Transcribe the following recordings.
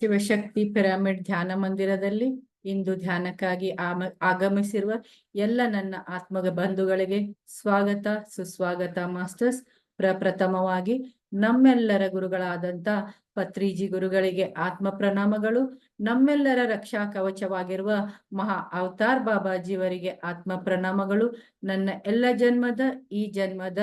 Shivashakti pyramid ಧ್ಯಾನ ಮಂದಿರದಲ್ಲಿ ಇಂದು ಧ್ಯಾನಕ್ಕಾಗಿ ಆಗಮಿಸಿರುವ ಎಲ್ಲ ನನ್ನ ಆತ್ಮಗ ಬಂಧುಗಳಿಗೆ ಸ್ವಾಗತ, ಸುಸ್ವಾಗತ ಮಾಸ್ಟರ್ಸ್. ಪ್ರಪ್ರಥಮವಾಗಿ ನಮ್ಮೆಲ್ಲರ ಗುರುಗಳಾದಂತ ಪತ್ರಿಜಿ ಗುರುಗಳಿಗೆ ಆತ್ಮ ಪ್ರಣಾಮಗಳು. ನಮ್ಮೆಲ್ಲರ ರಕ್ಷಾ ಕವಚವಾಗಿರುವ ಮಹಾ ಅವತಾರ್ ಬಾಬಾಜಿಯವರಿಗೆ ಆತ್ಮ ಪ್ರಣಾಮಗಳು. ನನ್ನ ಎಲ್ಲ ಜನ್ಮದ ಈ ಜನ್ಮದ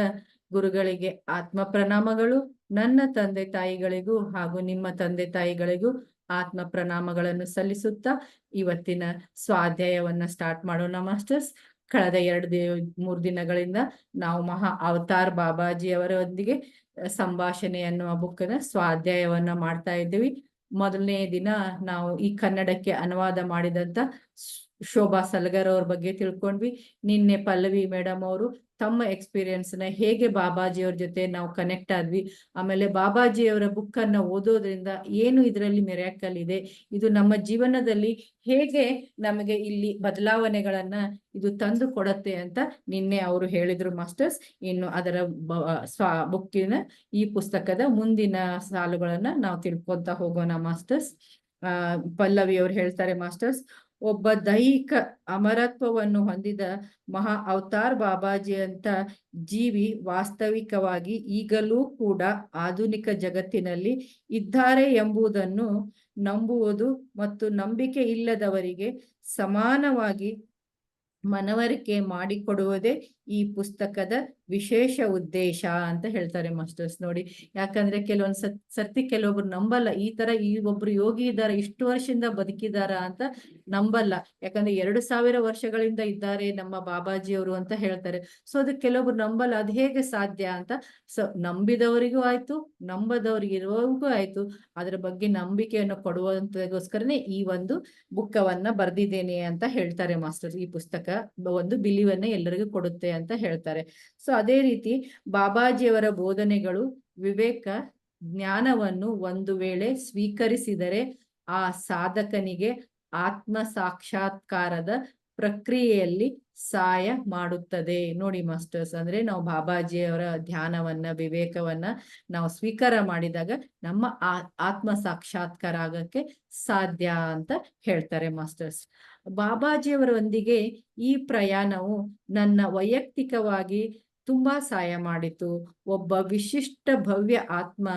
ಗುರುಗಳಿಗೆ ಆತ್ಮ ಪ್ರಣಾಮಗಳು. ನನ್ನ ತಂದೆ ತಾಯಿಗಳಿಗೂ ಹಾಗೂ ನಿಮ್ಮ ತಂದೆ ತಾಯಿಗಳಿಗೂ ಆತ್ಮ ಪ್ರಣಾಮಗಳನ್ನು ಸಲ್ಲಿಸುತ್ತಾ ಇವತ್ತಿನ ಸ್ವಾಧ್ಯಾಯವನ್ನ ಸ್ಟಾರ್ಟ್ ಮಾಡೋಣ ಮಾಸ್ಟರ್ಸ್ ಕಳೆದ ಎರಡು ದಿ ಮೂರು ದಿನಗಳಿಂದ ನಾವು ಮಹಾ ಅವತಾರ್ ಬಾಬಾಜಿ ಅವರೊಂದಿಗೆ ಸಂಭಾಷಣೆ ಅನ್ನುವ ಬುಕ್ನ ಸ್ವಾಧ್ಯಾಯವನ್ನ ಮಾಡ್ತಾ ಇದ್ದೀವಿ. ಮೊದಲನೇ ದಿನ ನಾವು ಈ ಕನ್ನಡಕ್ಕೆ ಅನುವಾದ ಮಾಡಿದಂತ ಶೋಭಾ ಸಲಗರ್ ಅವ್ರ ಬಗ್ಗೆ ತಿಳ್ಕೊಂಡ್ವಿ. ನಿನ್ನೆ ಪಲ್ಲವಿ ಮೇಡಮ್ ಅವರು ತಮ್ಮ ಎಕ್ಸ್ಪೀರಿಯನ್ಸ್ನ ಹೇಗೆ ಬಾಬಾಜಿಯವ್ರ ಜೊತೆ ನಾವು ಕನೆಕ್ಟ್ ಆದ್ವಿ. ಆಮೇಲೆ ಬಾಬಾಜಿಯವರ ಬುಕ್ ಅನ್ನ ಓದೋದ್ರಿಂದ ಏನು ಇದರಲ್ಲಿ ಮೆರಾಕಲ್ ಇದೆ? ಇದು ನಮ್ಮ ಜೀವನದಲ್ಲಿ ಹೇಗೆ ನಮಗೆ ಇಲ್ಲಿ ಬದಲಾವಣೆಗಳನ್ನ ಇದು ತಂದು ಕೊಡತ್ತೆ ಅಂತ ನಿನ್ನೆ ಅವರು ಹೇಳಿದ್ರು ಮಾಸ್ಟರ್ಸ್. ಇನ್ನು ಅದರ ಬುಕ್ಕಿನ ಈ ಪುಸ್ತಕದ ಮುಂದಿನ ಸಾಲುಗಳನ್ನ ನಾವು ತಿಳ್ಕೊಂತ ಹೋಗೋಣ ಮಾಸ್ಟರ್ಸ್. ಪಲ್ಲವಿ ಅವ್ರು ಹೇಳ್ತಾರೆ ಮಾಸ್ಟರ್ಸ್ ಒಬ್ಬ ದೈಹಿಕ ಅಮರತ್ವವನ್ನು ಹೊಂದಿದ ಮಹಾ ಅವತಾರ್ ಬಾಬಾಜಿ ಅಂತ ಜೀವಿ ವಾಸ್ತವಿಕವಾಗಿ ಈಗಲೂ ಕೂಡ ಆಧುನಿಕ ಜಗತ್ತಿನಲ್ಲಿ ಇದ್ದಾರೆ ಎಂಬುದನ್ನು ನಂಬುವುದು ಮತ್ತು ನಂಬಿಕೆ ಇಲ್ಲದವರಿಗೆ ಸಮಾನವಾಗಿ ಮನವರಿಕೆ ಮಾಡಿಕೊಡುವುದೇ ಈ ಪುಸ್ತಕದ ವಿಶೇಷ ಉದ್ದೇಶ ಅಂತ ಹೇಳ್ತಾರೆ ಮಾಸ್ಟರ್ಸ್. ನೋಡಿ, ಯಾಕಂದ್ರೆ ಕೆಲವೊಂದ್ ಸತ್, ಸರ್ತಿ ಕೆಲವೊಬ್ರು ನಂಬಲ್ಲ. ಈ ತರ ಈ ಒಬ್ರು ಯೋಗಿ ಇದ್ದಾರೆ, ಇಷ್ಟು ವರ್ಷದಿಂದ ಬದುಕಿದಾರ ಅಂತ ನಂಬಲ್ಲ. ಯಾಕಂದ್ರೆ ಎರಡು ಸಾವಿರ ವರ್ಷಗಳಿಂದ ಇದ್ದಾರೆ ನಮ್ಮ ಬಾಬಾಜಿ ಅವರು ಅಂತ ಹೇಳ್ತಾರೆ. ಸೊ ಅದಕ್ಕೆ ಕೆಲವೊಬ್ರು ನಂಬಲ್ಲ. ಅದ್ ಹೇಗೆ ಸಾಧ್ಯ ಅಂತ ಸೊ, ನಂಬಿದವರಿಗೂ ಆಯ್ತು ನಂಬದವ್ರಿಗೆ ಇರುವವರಿಗೂ ಆಯ್ತು. ಅದ್ರ ಬಗ್ಗೆ ನಂಬಿಕೆಯನ್ನು ಕೊಡುವಂತಗೋಸ್ಕರನೇ ಈ ಒಂದು ಬುಕ್ಕವನ್ನ ಬರ್ದಿದ್ದೇನೆ ಅಂತ ಹೇಳ್ತಾರೆ ಮಾಸ್ಟರ್ ಈ ಪುಸ್ತಕ ಒಂದು ಬಿಲಿವನ್ನ ಎಲ್ಲರಿಗೂ ಕೊಡುತ್ತೆ ಅಂತ ಹೇಳ್ತಾರೆ. ಸೊ ಅದೇ ರೀತಿ ಬಾಬಾಜಿಯವರ ಬೋಧನೆಗಳು ವಿವೇಕ ಜ್ಞಾನವನ್ನು ಒಂದು ವೇಳೆ ಸ್ವೀಕರಿಸಿದರೆ ಆ ಸಾಧಕನಿಗೆ ಆತ್ಮ ಸಾಕ್ಷಾತ್ಕಾರದ ಪ್ರಕ್ರಿಯೆಯಲ್ಲಿ ಸಹಾಯ ಮಾಡುತ್ತದೆ. ನೋಡಿ ಮಾಸ್ಟರ್ಸ್, ಅಂದ್ರೆ ನಾವು ಬಾಬಾಜಿಯವರ ಧ್ಯಾನವನ್ನ, ವಿವೇಕವನ್ನ ನಾವು ಸ್ವೀಕಾರ ಮಾಡಿದಾಗ ನಮ್ಮ ಆತ್ಮ ಸಾಕ್ಷಾತ್ಕಾರ ಆಗಕ್ಕೆ ಸಾಧ್ಯ ಅಂತ ಹೇಳ್ತಾರೆ ಮಾಸ್ಟರ್ಸ್. ಬಾಬಾಜಿಯವರೊಂದಿಗೆ ಈ ಪ್ರಯಾಣವು ನನ್ನ ವೈಯಕ್ತಿಕವಾಗಿ ತುಂಬಾ ಸಹಾಯ ಮಾಡಿತು. ಒಬ್ಬ ವಿಶಿಷ್ಟ ಭವ್ಯ ಆತ್ಮ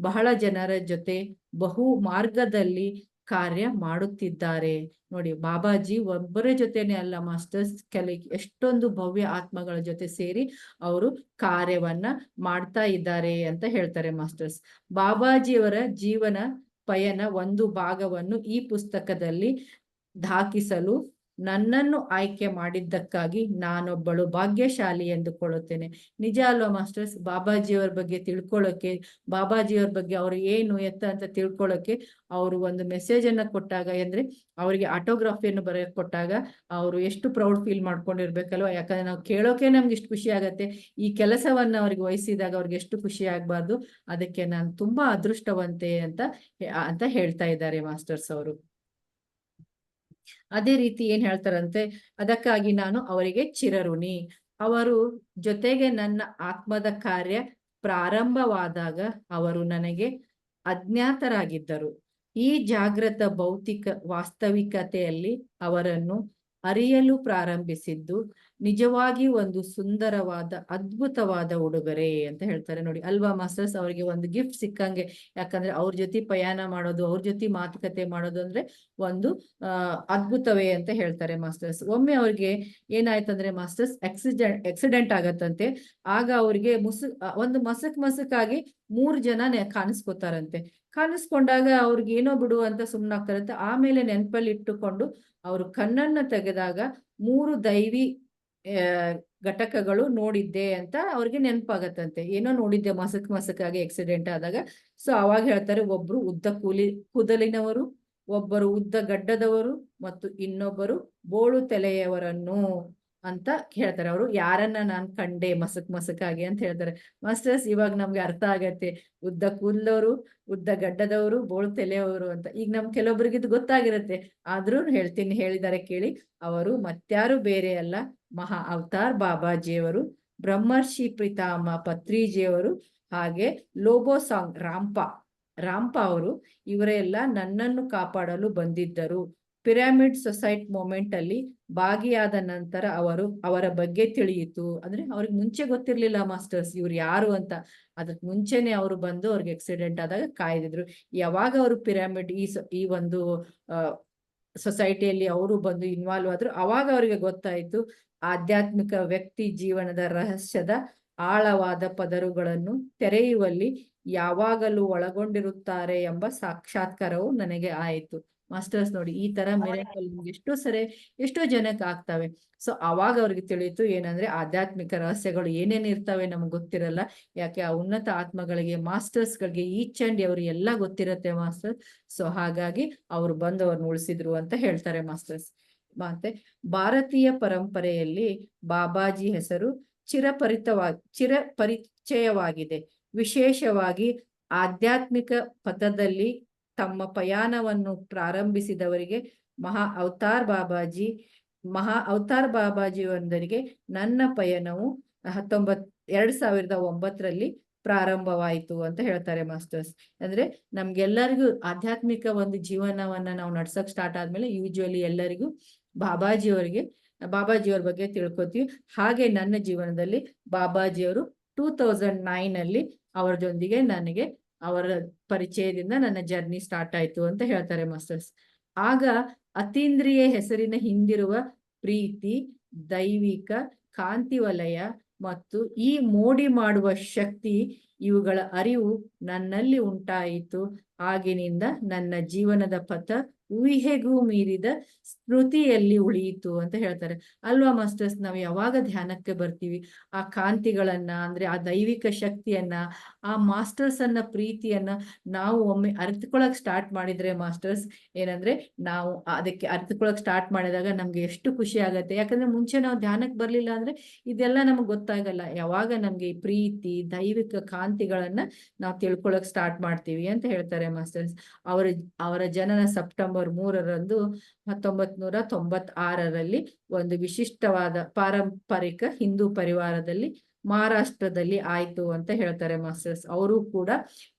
ಬಹಳ ಜನರ ಜೊತೆ ಬಹು ಮಾರ್ಗದಲ್ಲಿ ಕಾರ್ಯ ಮಾಡುತ್ತಿದ್ದಾರೆ. ನೋಡಿ, ಬಾಬಾಜಿ ಒಬ್ಬರ ಜೊತೆನೆ ಅಲ್ಲ, ಮಾಸ್ಟರ್ಸ್ ಕೆಲ, ಎಷ್ಟೊಂದು ಭವ್ಯ ಆತ್ಮಗಳ ಜೊತೆ ಸೇರಿ ಅವರು ಕಾರ್ಯವನ್ನ ಮಾಡ್ತಾ ಇದ್ದಾರೆ ಅಂತ ಹೇಳ್ತಾರೆ ಮಾಸ್ಟರ್ಸ್. ಬಾಬಾಜಿಯವರ ಜೀವನ ಪಯಣ ಒಂದು ಭಾಗವನ್ನು ಈ ಪುಸ್ತಕದಲ್ಲಿ ದಾಖಿಸಲು ನನ್ನನ್ನು ಆಯ್ಕೆ ಮಾಡಿದ್ದಕ್ಕಾಗಿ ನಾನೊಬ್ಬಳು ಭಾಗ್ಯಶಾಲಿ ಎಂದುಕೊಳ್ಳುತ್ತೇನೆ. ನಿಜ ಅಲ್ವಾ, ಮಾಸ್ಟರ್ಸ್? ಬಾಬಾಜಿಯವ್ರ ಬಗ್ಗೆ ತಿಳ್ಕೊಳ್ಳೋಕೆ, ಬಾಬಾಜಿಯವ್ರ ಬಗ್ಗೆ ಅವ್ರು ಏನು, ಎತ್ತ ಅಂತ ತಿಳ್ಕೊಳ್ಳೋಕೆ ಅವರು ಒಂದು ಮೆಸೇಜ್ ಅನ್ನ ಕೊಟ್ಟಾಗ ಅಂದ್ರೆ ಅವರಿಗೆ ಆಟೋಗ್ರಾಫಿಯನ್ನು ಬರೆಯ ಕೊಟ್ಟಾಗ ಅವರು ಎಷ್ಟು ಪ್ರೌಡ್ ಫೀಲ್ ಮಾಡ್ಕೊಂಡಿರ್ಬೇಕಲ್ವ? ಯಾಕಂದ್ರೆ ನಾವು ಕೇಳೋಕೆ ನಮ್ಗೆ ಇಷ್ಟು ಖುಷಿ ಆಗತ್ತೆ. ಈ ಕೆಲಸವನ್ನ ಅವ್ರಿಗೆ ವಹಿಸಿದಾಗ ಅವ್ರಿಗೆ ಎಷ್ಟು ಖುಷಿ ಆಗ್ಬಾರ್ದು? ಅದಕ್ಕೆ ನಾನು ತುಂಬಾ ಅದೃಷ್ಟವಂತೆ ಅಂತ ಅಂತ ಹೇಳ್ತಾ ಇದ್ದಾರೆ ಮಾಸ್ಟರ್ಸ್ ಅವರು. ಅದೇ ರೀತಿ ಏನ್ ಹೇಳ್ತಾರಂತೆ, ಅದಕ್ಕಾಗಿ ನಾನು ಅವರಿಗೆ ಚಿರಋಣಿ. ಅವರು ಜೊತೆಗೆ ನನ್ನ ಆತ್ಮದ ಕಾರ್ಯ ಪ್ರಾರಂಭವಾದಾಗ ಅವರು ನನಗೆ ಅಜ್ಞಾತರಾಗಿದ್ದರು. ಈ ಜಾಗೃತ ಭೌತಿಕ ವಾಸ್ತವಿಕತೆಯಲ್ಲಿ ಅವರನ್ನು ಅರಿಯಲು ಪ್ರಾರಂಭಿಸಿದ್ದು ನಿಜವಾಗಿ ಒಂದು ಸುಂದರವಾದ, ಅದ್ಭುತವಾದ ಉಡುಗೊರೆ ಅಂತ ಹೇಳ್ತಾರೆ. ನೋಡಿ, ಅಲ್ವಾ ಮಾಸ್ಟರ್ಸ್ ಅವರಿಗೆ ಒಂದು ಗಿಫ್ಟ್ ಸಿಕ್ಕಂಗೆ. ಯಾಕಂದ್ರೆ ಅವ್ರ ಜೊತೆ ಪ್ರಯಾಣ ಮಾಡೋದು, ಅವ್ರ ಜೊತೆ ಮಾತುಕತೆ ಮಾಡೋದು ಅಂದ್ರೆ ಒಂದು ಅದ್ಭುತವೇ ಅಂತ ಹೇಳ್ತಾರೆ ಮಾಸ್ಟರ್ಸ್. ಒಮ್ಮೆ ಅವ್ರಿಗೆ ಏನಾಯ್ತಂದ್ರೆ ಮಾಸ್ಟರ್ಸ್ ಆಕ್ಸಿಡೆಂಟ್ ಆಕ್ಸಿಡೆಂಟ್ ಆಗತ್ತಂತೆ. ಆಗ ಅವ್ರಿಗೆ ಮುಸು ಒಂದು ಮಸಕ್ ಮಸಕಾಗಿ ಮೂರ್ ಜನ ಕಾಣಿಸ್ಕೋತಾರಂತೆ. ಕಾಣಿಸ್ಕೊಂಡಾಗ ಅವ್ರಿಗೆ ಏನೋ ಬಿಡು ಅಂತ ಸುಮ್ಮನಾಗ್ತಾರಂತೆ ಆಮೇಲೆ ನೆನಪಲ್ಲಿ ಇಟ್ಟುಕೊಂಡು ಅವರು ಕಣ್ಣನ್ನ ತೆಗೆದಾಗ ಮೂರು ದೈವಿ ಘಟಕಗಳು ನೋಡಿದ್ದೆ ಅಂತ ಅವ್ರಿಗೆ ನೆನಪಾಗತ್ತಂತೆ. ಏನೋ ನೋಡಿದ್ದೆ ಮಸಕ್ ಮಸಕಾಗಿ ಆಕ್ಸಿಡೆಂಟ್ ಆದಾಗ. ಸೊ ಅವಾಗ ಹೇಳ್ತಾರೆ, ಒಬ್ರು ಉದ್ದ ಕೂಲಿ, ಕೂದಲಿನವರು, ಒಬ್ಬರು ಉದ್ದ ಗಡ್ಡದವರು ಮತ್ತು ಇನ್ನೊಬ್ಬರು ಬೋಳು ತಲೆಯವರನ್ನು. ಅಂತ ಹೇಳ್ತಾರೆ ಅವರು, ಯಾರನ್ನ ನಾನ್ ಕಂಡೆ ಮಸಕ್ ಮಸಕಾಗಿ ಅಂತ ಹೇಳ್ತಾರೆ. ಮಾಸ್ಟರ್ಸ್, ಇವಾಗ ನಮ್ಗೆ ಅರ್ಥ ಆಗತ್ತೆ. ಉದ್ದ ಕೂದಲವರು, ಉದ್ದ ಗಡ್ಡದವರು, ಬೋಳು ತಲೆಯವರು ಅಂತ. ಈಗ ನಮ್ ಕೆಲವೊಬ್ರಿಗೆ ಇದು ಗೊತ್ತಾಗಿರತ್ತೆ. ಆದ್ರೂ ಹೇಳ್ತೀನಿ ಹೇಳಿದ್ದಾರೆ ಕೇಳಿ. ಅವರು ಮತ್ಯಾರು ಬೇರೆ ಅಲ್ಲ. ಮಹಾ ಅವತಾರ್ ಬಾಬಾಜಿಯವರು, ಬ್ರಹ್ಮರ್ಷಿ ಪ್ರೀತಾಮ ಪತ್ರಿಜಿಯವರು, ಹಾಗೆ ಲೋಬೋ ಸಾಂಗ್, ರಾಂಪ. ರಾಂಪ ಅವರು ಇವರೆಲ್ಲ ನನ್ನನ್ನು ಕಾಪಾಡಲು ಬಂದಿದ್ದರು. ಪಿರಾಮಿಡ್ ಸೊಸೈಟ್ ಮೂಮೆಂಟ್ ಅಲ್ಲಿ ಭಾಗಿಯಾದ ನಂತರ ಅವರು ಅವರ ಬಗ್ಗೆ ತಿಳಿಯಿತು. ಅಂದ್ರೆ ಅವ್ರಿಗೆ ಮುಂಚೆ ಗೊತ್ತಿರ್ಲಿಲ್ಲ ಮಾಸ್ಟರ್ಸ್, ಇವ್ರು ಯಾರು ಅಂತ. ಅದಕ್ ಮುಂಚೆನೆ ಅವರು ಬಂದು ಅವ್ರಿಗೆ ಆಕ್ಸಿಡೆಂಟ್ ಆದಾಗ ಕಾಯ್ದಿದ್ರು. ಯಾವಾಗ ಅವರು ಪಿರಾಮಿಡ್ ಈ ಈ ಒಂದು ಸೊಸೈಟಿಯಲ್ಲಿ ಅವರು ಬಂದು ಇನ್ವಾಲ್ವ್ ಆದ್ರು, ಅವಾಗ ಅವರಿಗೆ ಗೊತ್ತಾಯ್ತು ಆಧ್ಯಾತ್ಮಿಕ ವ್ಯಕ್ತಿ ಜೀವನದ ರಹಸ್ಯದ ಆಳವಾದ ಪದರುಗಳನ್ನು ತೆರೆಯುವಲ್ಲಿ ಯಾವಾಗಲೂ ಒಳಗೊಂಡಿರುತ್ತಾರೆ ಎಂಬ ಸಾಕ್ಷಾತ್ಕಾರವು ನನಗೆ ಆಯಿತು. ಮಾಸ್ಟರ್ಸ್ ನೋಡಿ ಈ ತರ ಮಿರಾಕಲ್ ಎಷ್ಟೋ ಸರಿ ಎಷ್ಟೋ ಜನಕ್ಕೆ ಆಗ್ತವೆ. ಸೊ ಅವಾಗ ಅವ್ರಿಗೆ ತಿಳಿಯಿತು ಏನಂದ್ರೆ ಆಧ್ಯಾತ್ಮಿಕ ರಹಸ್ಯಗಳು ಏನೇನ್ ಇರ್ತವೆ ನಮ್ಗೆ ಗೊತ್ತಿರಲ್ಲ. ಯಾಕೆ ಆ ಉನ್ನತ ಆತ್ಮಗಳಿಗೆ ಮಾಸ್ಟರ್ಸ್ ಗಳಿಗೆ ಈಚ್ ಅಂಡ್ ಅವ್ರು ಎಲ್ಲ ಗೊತ್ತಿರತ್ತೆ ಮಾಸ್ಟರ್. ಸೊ ಹಾಗಾಗಿ ಅವ್ರು ಬಂದು ಅವ್ರನ್ನ ಉಳಿಸಿದ್ರು ಅಂತ ಹೇಳ್ತಾರೆ ಮಾಸ್ಟರ್ಸ್. ಮತ್ತೆ ಭಾರತೀಯ ಪರಂಪರೆಯಲ್ಲಿ ಬಾಬಾಜಿ ಹೆಸರು ಚಿರಪರಿತವಾಗಿ ಚಿರಪರಿಚಯವಾಗಿದೆ. ವಿಶೇಷವಾಗಿ ಆಧ್ಯಾತ್ಮಿಕ ಪಥದಲ್ಲಿ ತಮ್ಮ ಪಯಾಣವನ್ನು ಪ್ರಾರಂಭಿಸಿದವರಿಗೆ, ಮಹಾ ಅವತಾರ್ ಬಾಬಾಜಿ, ಮಹಾ ಅವತಾರ್ ಬಾಬಾಜಿ ಒಂದರಿಗೆ ನನ್ನ ಪಯಣವು ಹತ್ತೊಂಬತ್ ಎರಡ್ ಸಾವಿರದ ಒಂಬತ್ತರಲ್ಲಿ ಪ್ರಾರಂಭವಾಯಿತು ಅಂತ ಹೇಳ್ತಾರೆ ಮಾಸ್ಟರ್ಸ್. ಅಂದ್ರೆ ನಮ್ಗೆಲ್ಲರಿಗೂ ಆಧ್ಯಾತ್ಮಿಕ ಒಂದು ಜೀವನವನ್ನ ನಾವು ನಡ್ಸಕ್ ಸ್ಟಾರ್ಟ್ ಆದ್ಮೇಲೆ ಯೂಶುವಲಿ ಎಲ್ಲರಿಗೂ ಬಾಬಾಜಿಯವರಿಗೆ, ಬಾಬಾಜಿಯವ್ರ ಬಗ್ಗೆ ತಿಳ್ಕೊತೀವಿ. ಹಾಗೆ ನನ್ನ ಜೀವನದಲ್ಲಿ ಬಾಬಾಜಿಯವರು ಟೂ ತೌಸಂಡ್ ನೈನ್ ಅಲ್ಲಿ ಅವರದೊಂದಿಗೆ ನನಗೆ ಅವರ ಪರಿಚಯದಿಂದ ನನ್ನ ಜರ್ನಿ ಸ್ಟಾರ್ಟ್ ಆಯ್ತು ಅಂತ ಹೇಳ್ತಾರೆ ಮಾಸ್ಟರ್ಸ್. ಆಗ ಅತೀಂದ್ರಿಯ ಹೆಸರಿನ ಹಿಂದಿರುವ ಪ್ರೀತಿ, ದೈವಿಕ ಕಾಂತಿ ವಲಯ ಮತ್ತು ಈ ಮೋಡಿ ಮಾಡುವ ಶಕ್ತಿ ಇವುಗಳ ಅರಿವು ನನ್ನಲ್ಲಿ ಉಂಟಾಯಿತು. ಆಗಿನಿಂದ ನನ್ನ ಜೀವನದ ಪಥ ಊಹೆಗೂ ಮೀರಿದ ಸ್ಮೃತಿಯಲ್ಲಿ ಉಳಿಯಿತು ಅಂತ ಹೇಳ್ತಾರೆ. ಅಲ್ವಾ ಮಾಸ್ಟರ್ಸ್, ನಾವು ಯಾವಾಗ ಧ್ಯಾನಕ್ಕೆ ಬರ್ತೀವಿ? ಆ ಕಾಂತಿಗಳನ್ನ, ಅಂದ್ರೆ ಆ ದೈವಿಕ ಶಕ್ತಿಯನ್ನ, ಆ ಮಾಸ್ಟರ್ಸ್ ಅನ್ನ ಪ್ರೀತಿಯನ್ನ ನಾವು ಒಮ್ಮೆ ಅರ್ಥಕೊಳಕ್ ಸ್ಟಾರ್ಟ್ ಮಾಡಿದ್ರೆ ಮಾಸ್ಟರ್ಸ್, ಏನಂದ್ರೆ ನಾವು ಅದಕ್ಕೆ ಅರ್ಥಕೊಳಕ್ ಸ್ಟಾರ್ಟ್ ಮಾಡಿದಾಗ ನಮ್ಗೆ ಎಷ್ಟು ಖುಷಿ ಆಗತ್ತೆ. ಯಾಕಂದ್ರೆ ಮುಂಚೆ ನಾವು ಧ್ಯಾನಕ್ಕೆ ಬರ್ಲಿಲ್ಲ ಅಂದ್ರೆ ಇದೆಲ್ಲ ನಮಗ್ ಗೊತ್ತಾಗಲ್ಲ. ಯಾವಾಗ ನಮ್ಗೆ ಈ ಪ್ರೀತಿ, ದೈವಿಕ ಕಾಂತಿಗಳನ್ನ ನಾವು ತಿಳ್ಕೊಳಕ್ ಸ್ಟಾರ್ಟ್ ಮಾಡ್ತೀವಿ ಅಂತ ಹೇಳ್ತಾರೆ ಮಾಸ್ಟರ್ಸ್. ಅವರ ಅವರ ಜನನ ಸೆಪ್ಟೆಂಬರ್ ಮೂರರಂದು ಹತ್ತೊಂಬತ್ ನೂರ ತೊಂಬತ್ ಆರರಲ್ಲಿ ಒಂದು ವಿಶಿಷ್ಟವಾದ ಪಾರಂಪರಿಕ ಹಿಂದೂ ಪರಿವಾರದಲ್ಲಿ ಮಹಾರಾಷ್ಟ್ರದಲ್ಲಿ ಆಯ್ತು ಅಂತ ಹೇಳ್ತಾರೆ ಮಾಸ್ಟರ್ಸ್. ಅವರು ಕೂಡ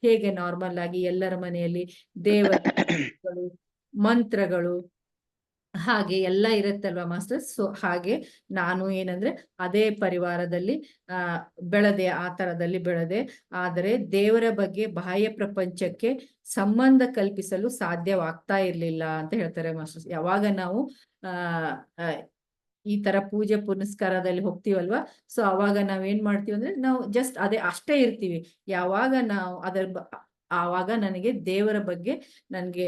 ಹೇಗೆ ನಾರ್ಮಲ್ ಆಗಿ ಎಲ್ಲರ ಮನೆಯಲ್ಲಿ ದೇವರುಗಳು ಮಂತ್ರಗಳು ಹಾಗೆ ಎಲ್ಲ ಇರುತ್ತಲ್ವಾ ಮಾಸ್ಟರ್ಸ್? ಸೊ ಹಾಗೆ ನಾನು ಏನಂದ್ರೆ ಅದೇ ಪರಿವಾರದಲ್ಲಿ, ಆ, ಬೆಳೆದೆ, ಆ ತರದಲ್ಲಿ ಬೆಳೆದೆ. ಆದರೆ ದೇವರ ಬಗ್ಗೆ ಬಾಹ್ಯ ಪ್ರಪಂಚಕ್ಕೆ ಸಂಬಂಧ ಕಲ್ಪಿಸಲು ಸಾಧ್ಯವಾಗ್ತಾ ಇರ್ಲಿಲ್ಲ ಅಂತ ಹೇಳ್ತಾರೆ ಮಾಸ್ಟರ್ಸ್. ಯಾವಾಗ ನಾವು, ಆ ಈ ತರ ಪೂಜೆ ಪುನಸ್ಕಾರದಲ್ಲಿ ಹೋಗ್ತೀವಲ್ವಾ? ಸೊ ಅವಾಗ ನಾವ್ ಏನ್ ಮಾಡ್ತೀವಿ ಅಂದ್ರೆ ನಾವು ಜಸ್ಟ್ ಅದೇ ಅಷ್ಟೇ ಇರ್ತೀವಿ. ಯಾವಾಗ ನಾವು ಅದರ ಆವಾಗ ನನಗೆ ದೇವರ ಬಗ್ಗೆ ನನಗೆ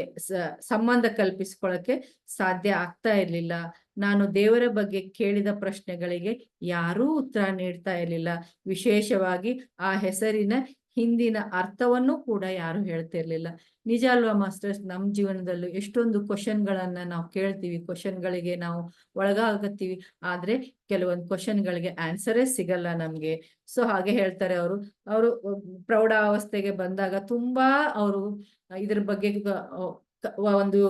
ಸಂಬಂಧ ಕಲ್ಪಿಸ್ಕೊಳಕ್ಕೆ ಸಾಧ್ಯ ಆಗ್ತಾ ಇರ್ಲಿಲ್ಲ. ನಾನು ದೇವರ ಬಗ್ಗೆ ಕೇಳಿದ ಪ್ರಶ್ನೆಗಳಿಗೆ ಯಾರೂ ಉತ್ತರ ನೀಡ್ತಾ ಇರ್ಲಿಲ್ಲ. ವಿಶೇಷವಾಗಿ ಆ ಹೆಸರಿನ ಹಿಂದಿನ ಅರ್ಥವನ್ನು ಕೂಡ ಯಾರು ಹೇಳ್ತಿರ್ಲಿಲ್ಲ. ನಿಜ ಅಲ್ವಾ ಮಾಸ್ಟರ್ಸ್ ನಮ್ಮ ಜೀವನದಲ್ಲೂ ಎಷ್ಟೊಂದು ಕ್ವಶನ್ಗಳನ್ನ ನಾವು ಕೇಳ್ತೀವಿ, ಕ್ವಶನ್ಗಳಿಗೆ ನಾವು ಒಳಗಾಗತ್ತೀವಿ ಆದ್ರೆ ಕೆಲವೊಂದು ಕ್ವಶನ್ಗಳಿಗೆ ಆನ್ಸರೇ ಸಿಗಲ್ಲ ನಮ್ಗೆ. ಸೊ, ಹಾಗೆ ಹೇಳ್ತಾರೆ ಅವರು. ಅವರು, ಪ್ರೌಢಾವಸ್ಥೆಗೆ ಬಂದಾಗ ತುಂಬಾ ಅವರು ಇದ್ರ ಬಗ್ಗೆ ಒಂದು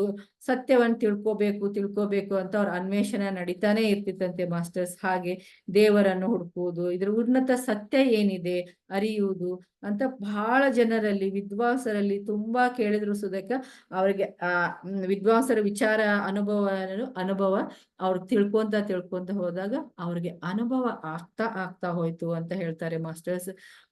ಸತ್ಯವನ್ನು ತಿಳ್ಕೋಬೇಕು ತಿಳ್ಕೋಬೇಕು ಅಂತ ಅವ್ರ ಅನ್ವೇಷಣೆ ನಡೀತಾನೆ ಇರ್ತಿತ್ತಂತೆ ಮಾಸ್ಟರ್ಸ್. ಹಾಗೆ ದೇವರನ್ನು ಹುಡುಕುವುದು, ಇದ್ರ ಉನ್ನತ ಸತ್ಯ ಏನಿದೆ, ಅರಿಯುವುದು ಅಂತ ಬಹಳ ಜನರಲ್ಲಿ, ವಿದ್ವಾಂಸರಲ್ಲಿ ತುಂಬಾ ಕೇಳಿದ್ರು ಸುದಕ್ಕ ಅವ್ರಿಗೆ ಆ ವಿದ್ವಾಂಸರ ವಿಚಾರ, ಅನುಭವ ಅನುಭವ ಅವ್ರು ತಿಳ್ಕೊಂತ ತಿಳ್ಕೊಂತ ಹೋದಾಗ ಅವ್ರಿಗೆ ಅನುಭವ ಆಗ್ತಾ ಆಗ್ತಾ ಹೋಯ್ತು ಅಂತ ಹೇಳ್ತಾರೆ ಮಾಸ್ಟರ್ಸ್.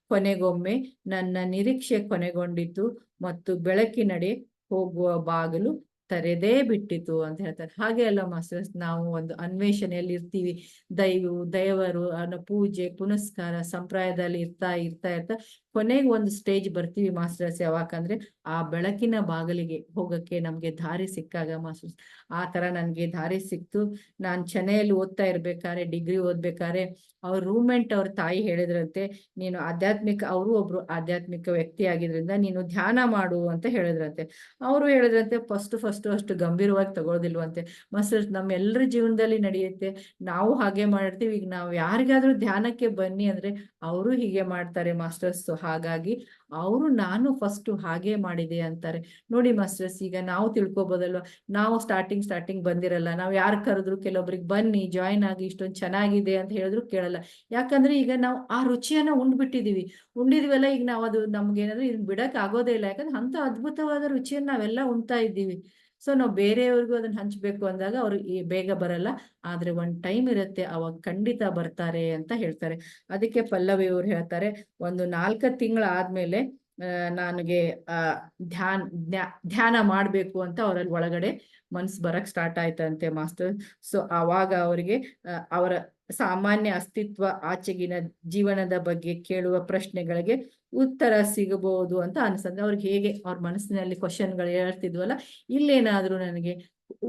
ಕೊನೆಗೊಮ್ಮೆ ನನ್ನ ನಿರೀಕ್ಷೆ ಕೊನೆಗೊಂಡಿತು ಮತ್ತು ಬೆಳಕಿನಡೆ ಹೋಗುವ ಬಾಗಿಲು ತೆರೆದೇ ಬಿಟ್ಟಿತು ಅಂತ ಹೇಳ್ತಾರೆ. ಹಾಗೆ ಅಲ್ಲ ಮಾಸ್ಟರ್ಸ್, ನಾವು ಒಂದು ಅನ್ವೇಷಣೆಯಲ್ಲಿ ಇರ್ತೀವಿ. ದೈವ, ದೈವರು ಅನ್ನೋ ಪೂಜೆ, ಪುನಸ್ಕಾರ ಸಂಪ್ರದಾಯದಲ್ಲಿ ಇರ್ತಾ ಇರ್ತಾ ಇರ್ತಾ ಕೊನೆಗೆ ಒಂದು ಸ್ಟೇಜ್ ಬರ್ತೀವಿ ಮಾಸ್ಟರ್ಸ್ ಯಾವಾಗಂದ್ರೆ ಆ ಬೆಳಕಿನ ಬಾಗಿಲಿಗೆ ಹೋಗಕ್ಕೆ ನಮ್ಗೆ ದಾರಿ ಸಿಕ್ಕಾಗ ಮಾಸ್ಟರ್ಸ್. ಆ ತರ ನನ್ಗೆ ದಾರಿ ಸಿಕ್ತು. ನಾನ್ ಚೆನ್ನೈಯಲ್ಲಿ ಓದ್ತಾ ಇರ್ಬೇಕಾದ್ರೆ ಡಿಗ್ರಿ ಓದ್ಬೇಕಾದ್ರೆ ಅವ್ರ ರೂಮೆಂಟ್ ಅವ್ರ ತಾಯಿ ಹೇಳಿದ್ರಂತೆ, ನೀನು ಆಧ್ಯಾತ್ಮಿಕ, ಅವರು ಒಬ್ರು ಆಧ್ಯಾತ್ಮಿಕ ವ್ಯಕ್ತಿ ಆಗಿದ್ರಿಂದ ನೀನು ಧ್ಯಾನ ಮಾಡು ಅಂತ ಹೇಳಿದ್ರಂತೆ. ಅವರು ಹೇಳಿದ್ರಂತೆ ಫಸ್ಟ್ ಫಸ್ಟ್ ಅಷ್ಟು ಗಂಭೀರವಾಗಿ ತಗೊಳ್ಳೋದಿಲ್ವಂತೆ ಮಾಸ್ಟರ್ಸ್ ನಮ್ಮೆಲ್ಲರ ಜೀವನದಲ್ಲಿ ನಡೆಯುತ್ತೆ. ನಾವು ಹಾಗೆ ಮಾಡ್ತೀವಿ. ಈಗ ನಾವು ಯಾರಿಗಾದ್ರೂ ಧ್ಯಾನಕ್ಕೆ ಬನ್ನಿ ಅಂದ್ರೆ ಅವರು ಹೀಗೆ ಮಾಡ್ತಾರೆ ಮಾಸ್ಟರ್ಸ್. ಹಾಗಾಗಿ ಅವರು ನಾನು ಫಸ್ಟ್ ಹಾಗೆ ಮಾಡಿದೆ ಅಂತಾರೆ. ನೋಡಿ ಮಾಸ್ಟರ್ಸ್, ಈಗ ನಾವು ತಿಳ್ಕೊಬೋದಲ್ವ? ನಾವು ಸ್ಟಾರ್ಟಿಂಗ್ ಸ್ಟಾರ್ಟಿಂಗ್ ಬಂದಿರಲ್ಲ. ನಾವು ಯಾರು ಕರೆದ್ರು ಕೆಲವೊಬ್ರಿಗೆ ಬನ್ನಿ ಜಾಯಿನ್ ಆಗಿ ಇಷ್ಟೊಂದು ಚೆನ್ನಾಗಿದೆ ಅಂತ ಹೇಳಿದ್ರು ಕೇಳಲ್ಲ. ಯಾಕಂದ್ರೆ ಈಗ ನಾವು ಆ ರುಚಿಯನ್ನ ಉಂಡ್ಬಿಟ್ಟಿದೀವಿ. ಉಂಡಿದ್ವಲ್ಲ, ಈಗ ನಾವು ಅದು ನಮ್ಗೆ ಏನಾದ್ರು ಇದನ್ನ ಬಿಡಕ್ ಆಗೋದೇ ಇಲ್ಲ. ಯಾಕಂದ್ರೆ ಅಂತ ಅದ್ಭುತವಾದ ರುಚಿಯನ್ನ ನಾವೆಲ್ಲ ಉಣ್ತಾ ಇದ್ದೀವಿ. ಸೊ ನಾವು ಬೇರೆಯವ್ರಿಗೂ ಅದನ್ನ ಹಂಚ್ಬೇಕು ಅಂದಾಗ ಅವ್ರು ಬೇಗ ಬರಲ್ಲ, ಆದ್ರೆ ಒಂದ್ ಟೈಮ್ ಇರುತ್ತೆ, ಅವಾಗ ಖಂಡಿತ ಬರ್ತಾರೆ ಅಂತ ಹೇಳ್ತಾರೆ. ಅದಕ್ಕೆ ಪಲ್ಲವಿ ಅವ್ರು ಹೇಳ್ತಾರೆ, ಒಂದು ನಾಲ್ಕ ತಿಂಗಳ ಆದ್ಮೇಲೆ ನನಗೆ, ಆ, ಧ್ಯಾನ್ ಧ್ಯಾನ ಮಾಡ್ಬೇಕು ಅಂತ ಅವರಲ್ಲಿ ಒಳಗಡೆ ಮನ್ಸ್ ಬರಕ್ ಸ್ಟಾರ್ಟ್ ಆಯ್ತಂತೆ ಮಾಸ್ಟರ್. ಸೊ ಆವಾಗ ಅವರಿಗೆ ಅವರ ಸಾಮಾನ್ಯ ಅಸ್ತಿತ್ವ, ಆಚೆಗಿನ ಜೀವನದ ಬಗ್ಗೆ ಕೇಳುವ ಪ್ರಶ್ನೆಗಳಿಗೆ ಉತ್ತರ ಸಿಗಬಹುದು ಅಂತ ಅನ್ಸಂದ್ರೆ ಅವ್ರಿಗೆ ಹೇಗೆ ಅವ್ರ ಮನಸ್ಸಿನಲ್ಲಿ ಕ್ವಶನ್ಗಳು ಹೇಳ್ತಿದ್ವಲ್ಲ, ಇಲ್ಲೇನಾದ್ರೂ ನನಗೆ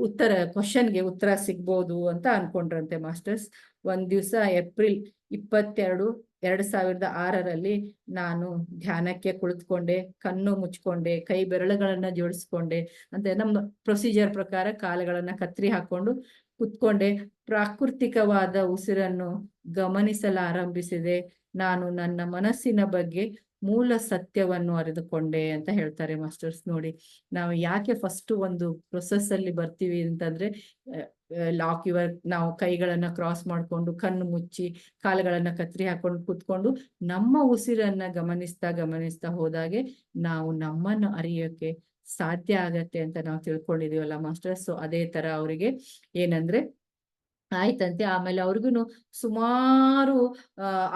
ಉತ್ತರ ಕ್ವಶನ್ಗೆ ಉತ್ತರ ಸಿಗ್ಬೋದು ಅಂತ ಅನ್ಕೊಂಡ್ರಂತೆ ಮಾಸ್ಟರ್ಸ್ ಒಂದ್ ದಿವ್ಸ ಏಪ್ರಿಲ್ ಇಪ್ಪತ್ತೆರಡು, ಎರಡ್ ಸಾವಿರದ ಆರರಲ್ಲಿ ನಾನು ಧ್ಯಾನಕ್ಕೆ ಕುಳಿತುಕೊಂಡೆ, ಕಣ್ಣು ಮುಚ್ಕೊಂಡೆ, ಕೈ ಬೆರಳುಗಳನ್ನ ಜೋಡಿಸ್ಕೊಂಡೆ ಅಂತ ನಮ್ಮ ಪ್ರೊಸೀಜರ್ ಪ್ರಕಾರ ಕಾಲುಗಳನ್ನ ಕತ್ರಿ ಹಾಕೊಂಡು ಕುತ್ಕೊಂಡೆ. ಪ್ರಾಕೃತಿಕವಾದ ಉಸಿರನ್ನು ಗಮನಿಸಲಾರಂಭಿಸಿದೆ ನಾನು ನನ್ನ ಮನಸ್ಸಿನ ಬಗ್ಗೆ ಮೂಲ ಸತ್ಯವನ್ನು ಅರಿದುಕೊಂಡೆ ಅಂತ ಹೇಳ್ತಾರೆ ಮಾಸ್ಟರ್ಸ್ ನೋಡಿ. ನಾವು ಯಾಕೆ ಫಸ್ಟ್ ಒಂದು ಪ್ರೊಸೆಸ್ ಅಲ್ಲಿ ಬರ್ತೀವಿ ಅಂತಂದ್ರೆ ಲಾಕ್ ಯುವರ್ ನಾವು ಕೈಗಳನ್ನ ಕ್ರಾಸ್ ಮಾಡ್ಕೊಂಡು, ಕಣ್ಣು ಮುಚ್ಚಿ, ಕಾಲುಗಳನ್ನ ಕತ್ರಿ ಹಾಕೊಂಡು ಕೂತ್ಕೊಂಡು, ನಮ್ಮ ಉಸಿರನ್ನ ಗಮನಿಸ್ತಾ ಗಮನಿಸ್ತಾ ಹೋದಾಗೆ ನಾವು ನಮ್ಮನ್ನು ಅರಿಯೋಕೆ ಸಾಧ್ಯ ಆಗತ್ತೆ ಅಂತ ನಾವು ತಿಳ್ಕೊಂಡಿದೀವಲ್ಲ ಮಾಸ್ಟರ್ಸ್. ಅದೇ ತರ ಅವರಿಗೆ ಏನಂದ್ರೆ ಆಯ್ತಂತೆ. ಆಮೇಲೆ ಅವ್ರಿಗೂ ಸುಮಾರು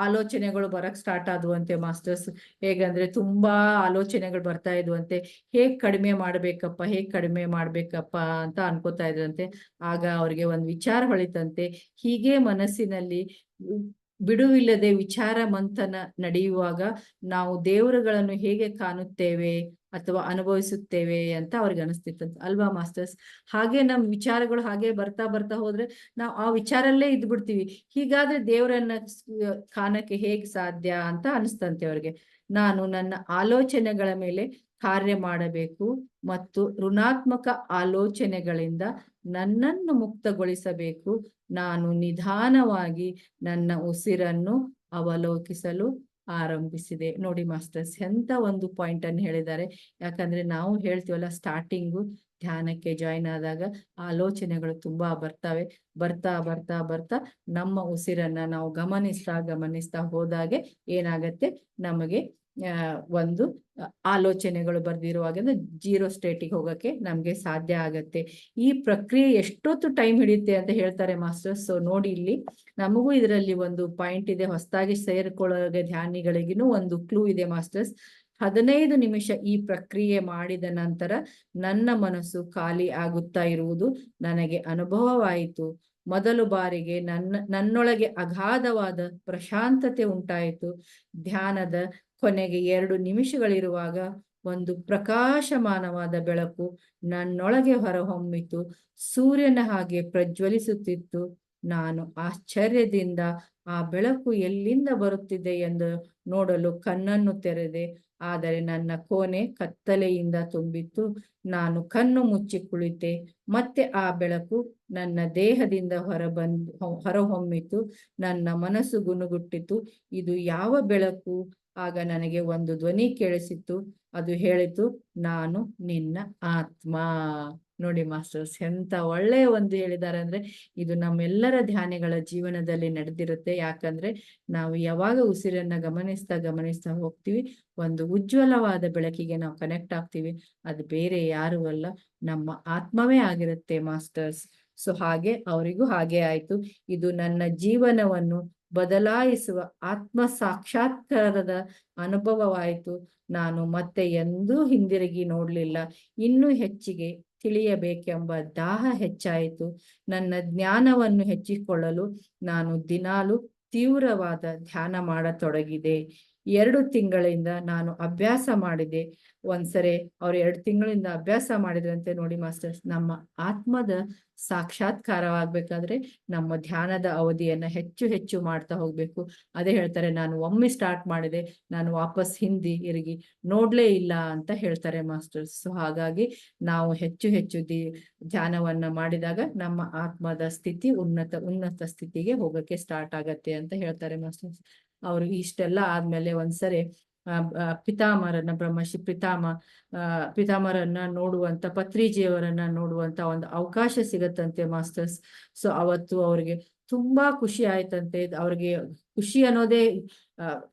ಆಲೋಚನೆಗಳು ಬರಕ್ ಸ್ಟಾರ್ಟ್ ಆದ್ವಂತೆ ಮಾಸ್ಟರ್ಸ್. ಹೇಗಂದ್ರೆ ತುಂಬಾ ಆಲೋಚನೆಗಳು ಬರ್ತಾ ಇದ್ವಂತೆ. ಹೇಗ್ ಕಡಿಮೆ ಮಾಡ್ಬೇಕಪ್ಪ, ಹೇಗ್ ಕಡಿಮೆ ಮಾಡ್ಬೇಕಪ್ಪ ಅಂತ ಅನ್ಕೋತಾ ಇದ್ರಂತೆ. ಆಗ ಅವ್ರಿಗೆ ಒಂದ್ ವಿಚಾರ ಹೊಳಿತಂತೆ. ಹೀಗೆ ಮನಸ್ಸಿನಲ್ಲಿ ಬಿಡುವಿಲ್ಲದೆ ವಿಚಾರ ಮಂಥನ ನಡೆಯುವಾಗ ನಾವು ದೇವರುಗಳನ್ನು ಹೇಗೆ ಕಾಣುತ್ತೇವೆ ಅಥವಾ ಅನುಭವಿಸುತ್ತೇವೆ ಅಂತ ಅವ್ರಿಗೆ ಅನಿಸ್ತಿತ್ತಂತ. ಅಲ್ವಾ ಮಾಸ್ಟರ್ಸ್? ಹಾಗೆ ನಮ್ ವಿಚಾರಗಳು ಹಾಗೆ ಬರ್ತಾ ಬರ್ತಾ ಹೋದ್ರೆ ನಾವು ಆ ವಿಚಾರಲ್ಲೇ ಇದ್ಬಿಡ್ತೀವಿ. ಹೀಗಾದ್ರೆ ದೇವರನ್ನ ಕಾಣಕ್ಕೆ ಹೇಗ್ ಸಾಧ್ಯ ಅಂತ ಅನಿಸ್ತಂತೆ ಅವ್ರಿಗೆ. ನಾನು ನನ್ನ ಆಲೋಚನೆಗಳ ಮೇಲೆ ಕಾರ್ಯ ಮಾಡಬೇಕು ಮತ್ತು ಋಣಾತ್ಮಕ ಆಲೋಚನೆಗಳಿಂದ ನನ್ನನ್ನು ಮುಕ್ತಗೊಳಿಸಬೇಕು. ನಾನು ನಿಧಾನವಾಗಿ ನನ್ನ ಉಸಿರನ್ನು ಅವಲೋಕಿಸಲು ಆರಂಭಿಸಿದೆ. ನೋಡಿ ಮಾಸ್ಟರ್ಸ್, ಎಂತ ಒಂದು ಪಾಯಿಂಟ್ ಅನ್ನು ಹೇಳಿದ್ದಾರೆ. ಯಾಕಂದ್ರೆ ನಾವು ಹೇಳ್ತೀವಲ್ಲ ಸ್ಟಾರ್ಟಿಂಗು ಧ್ಯಾನಕ್ಕೆ ಜಾಯಿನ್ ಆದಾಗ ಆಲೋಚನೆಗಳು ತುಂಬಾ ಬರ್ತವೆ. ಬರ್ತಾ ಬರ್ತಾ ಬರ್ತಾ ನಮ್ಮ ಉಸಿರನ್ನ ನಾವು ಗಮನಿಸ್ತಾ ಗಮನಿಸ್ತಾ ಹೋದಾಗೆ ಏನಾಗತ್ತೆ? ನಮಗೆ ಒಂದು ಆಲೋಚನೆಗಳು ಬರ್ದಿರುವಾಗ ಜೀರೋ ಸ್ಟೇಟಿಗೆ ಹೋಗಕ್ಕೆ ನಮ್ಗೆ ಸಾಧ್ಯ ಆಗತ್ತೆ. ಈ ಪ್ರಕ್ರಿಯೆ ಎಷ್ಟೊತ್ತು ಟೈಮ್ ಹಿಡಿಯುತ್ತೆ ಅಂತ ಹೇಳ್ತಾರೆ ಮಾಸ್ಟರ್ಸ್ ನೋಡಿ ಇಲ್ಲಿ ನಮಗೂ ಇದರಲ್ಲಿ ಒಂದು ಪಾಯಿಂಟ್ ಇದೆ. ಹೊಸದಾಗಿ ಸೇರಿಕೊಳ್ಳೋಗೆ ಧ್ಯಾನಿಗಳಿಗಿನೂ ಒಂದು ಕ್ಲೂ ಇದೆ ಮಾಸ್ಟರ್ಸ್ ಹದಿನೈದು ನಿಮಿಷ ಈ ಪ್ರಕ್ರಿಯೆ ಮಾಡಿದ ನಂತರ ನನ್ನ ಮನಸ್ಸು ಖಾಲಿ ಆಗುತ್ತಾ ಇರುವುದು ನನಗೆ ಅನುಭವವಾಯಿತು. ಮೊದಲು ಬಾರಿಗೆ ನನ್ನ, ನನ್ನೊಳಗೆ ಅಗಾಧವಾದ ಪ್ರಶಾಂತತೆ ಉಂಟಾಯಿತು. ಧ್ಯಾನದ ಕೊನೆಗೆ ಎರಡು ನಿಮಿಷಗಳಿರುವಾಗ ಒಂದು ಪ್ರಕಾಶಮಾನವಾದ ಬೆಳಕು ನನ್ನೊಳಗೆ ಹೊರಹೊಮ್ಮಿತು, ಸೂರ್ಯನ ಹಾಗೆ ಪ್ರಜ್ವಲಿಸುತ್ತಿತ್ತು. ನಾನು ಆಶ್ಚರ್ಯದಿಂದ, ಆ ಬೆಳಕು ಎಲ್ಲಿಂದ ಬರುತ್ತಿದೆ ಎಂದು ನೋಡಲು ಕಣ್ಣನ್ನು ತೆರೆದೆ, ಆದರೆ ನನ್ನ ಕೋಣೆ ಕತ್ತಲೆಯಿಂದ ತುಂಬಿತ್ತು. ನಾನು ಕಣ್ಣು ಮುಚ್ಚಿ ಕುಳಿತೆ, ಮತ್ತೆ ಆ ಬೆಳಕು ನನ್ನ ದೇಹದಿಂದ ಹೊರಬಂದು, ಹೊರಹೊಮ್ಮಿತು. ನನ್ನ ಮನಸ್ಸು ಗುಣುಗುಟ್ಟಿತು. ಇದು ಯಾವ ಬೆಳಕು? ಆಗ ನನಗೆ ಒಂದು ಧ್ವನಿ ಕೇಳಿಸಿತ್ತು. ಅದು ಹೇಳಿತು, ನಾನು ನಿನ್ನ ಆತ್ಮ. ನೋಡಿ ಮಾಸ್ಟರ್ಸ್, ಎಂತ ಒಳ್ಳೆಯ ಒಂದು ಹೇಳಿದ್ದಾರೆ ಅಂದ್ರೆ, ಇದು ನಮ್ಮೆಲ್ಲರ ಧ್ಯಾನಿಗಳ ಜೀವನದಲ್ಲಿ ನಡೆದಿರುತ್ತೆ. ಯಾಕಂದ್ರೆ, ನಾವು ಯಾವಾಗ ಉಸಿರನ್ನ ಗಮನಿಸ್ತಾ ಗಮನಿಸ್ತಾ ಹೋಗ್ತೀವಿ, ಒಂದು ಉಜ್ವಲವಾದ ಬೆಳಕಿಗೆ ನಾವು ಕನೆಕ್ಟ್ ಆಗ್ತೀವಿ. ಅದು ಬೇರೆ ಯಾರು ಅಲ್ಲ, ನಮ್ಮ ಆತ್ಮವೇ ಆಗಿರುತ್ತೆ ಮಾಸ್ಟರ್ಸ್. ಸೊ, ಹಾಗೆ, ಅವರಿಗೂ ಹಾಗೆ ಆಯ್ತು. ಇದು ನನ್ನ ಜೀವನವನ್ನು ಬದಲಾಯಿಸುವ ಆತ್ಮ ಸಾಕ್ಷಾತ್ಕಾರದ ಅನುಭವವಾಯಿತು. ನಾನು ಮತ್ತೆ ಎಂದೂ ಹಿಂದಿರುಗಿ ನೋಡ್ಲಿಲ್ಲ. ಇನ್ನೂ ಹೆಚ್ಚಿಗೆ ತಿಳಿಯಬೇಕೆಂಬ ದಾಹ ಹೆಚ್ಚಾಯಿತು. ನನ್ನ ಜ್ಞಾನವನ್ನು ಹೆಚ್ಚಿಕೊಳ್ಳಲು ನಾನು ದಿನಾಲು ತೀವ್ರವಾದ ಧ್ಯಾನ ಮಾಡತೊಡಗಿದೆ. ಎರಡು ತಿಂಗಳಿಂದ ನಾನು ಅಭ್ಯಾಸ ಮಾಡಿದೆ. ಒಂದ್ಸರಿ ಅವ್ರು ಎರಡು ತಿಂಗಳಿಂದ ಅಭ್ಯಾಸ ಮಾಡಿದ್ರಂತೆ ನೋಡಿ ಮಾಸ್ಟರ್ಸ್, ನಮ್ಮ ಆತ್ಮದ ಸಾಕ್ಷಾತ್ಕಾರವಾಗಬೇಕಾದ್ರೆ ನಮ್ಮ ಧ್ಯಾನದ ಅವಧಿಯನ್ನ ಹೆಚ್ಚು ಹೆಚ್ಚು ಮಾಡ್ತಾ ಹೋಗ್ಬೇಕು. ಅದೇ ಹೇಳ್ತಾರೆ, ನಾನು ಒಮ್ಮೆ ಸ್ಟಾರ್ಟ್ ಮಾಡಿದೆ, ನಾನು ವಾಪಸ್ ಹಿಂದಿ ಇರುಗಿ, ನೋಡ್ಲೇ ಇಲ್ಲ ಅಂತ ಹೇಳ್ತಾರೆ ಮಾಸ್ಟರ್ಸ್. ಸೊ ಹಾಗಾಗಿ ನಾವು ಹೆಚ್ಚು ಹೆಚ್ಚು ದಿ, ಧ್ಯಾನವನ್ನ ಮಾಡಿದಾಗ ನಮ್ಮ ಆತ್ಮದ ಸ್ಥಿತಿ ಉನ್ನತ ಉನ್ನತ ಸ್ಥಿತಿಗೆ ಹೋಗಕ್ಕೆ ಸ್ಟಾರ್ಟ್ ಆಗತ್ತೆ ಅಂತ ಹೇಳ್ತಾರೆ ಮಾಸ್ಟರ್ಸ್. ಅವ್ರು ಇಷ್ಟೆಲ್ಲ ಆದ್ಮೇಲೆ ಒಂದ್ಸರಿ ಪಿತಾಮರನ್ನ ಬ್ರಹ್ಮಶ್ರೀ ಪಿತಾಮ ಪಿತಾಮರನ್ನ ನೋಡುವಂತ, ಪತ್ರಿಜಿಯವರನ್ನ ನೋಡುವಂತ ಒಂದು ಅವಕಾಶ ಸಿಗತ್ತಂತೆ ಮಾಸ್ಟರ್ಸ್. ಸೊ, ಅವತ್ತು ಅವ್ರಿಗೆ ತುಂಬಾ ಖುಷಿ ಆಯ್ತಂತೆ. ಅವ್ರಿಗೆ ಖುಷಿ ಅನ್ನೋದೇ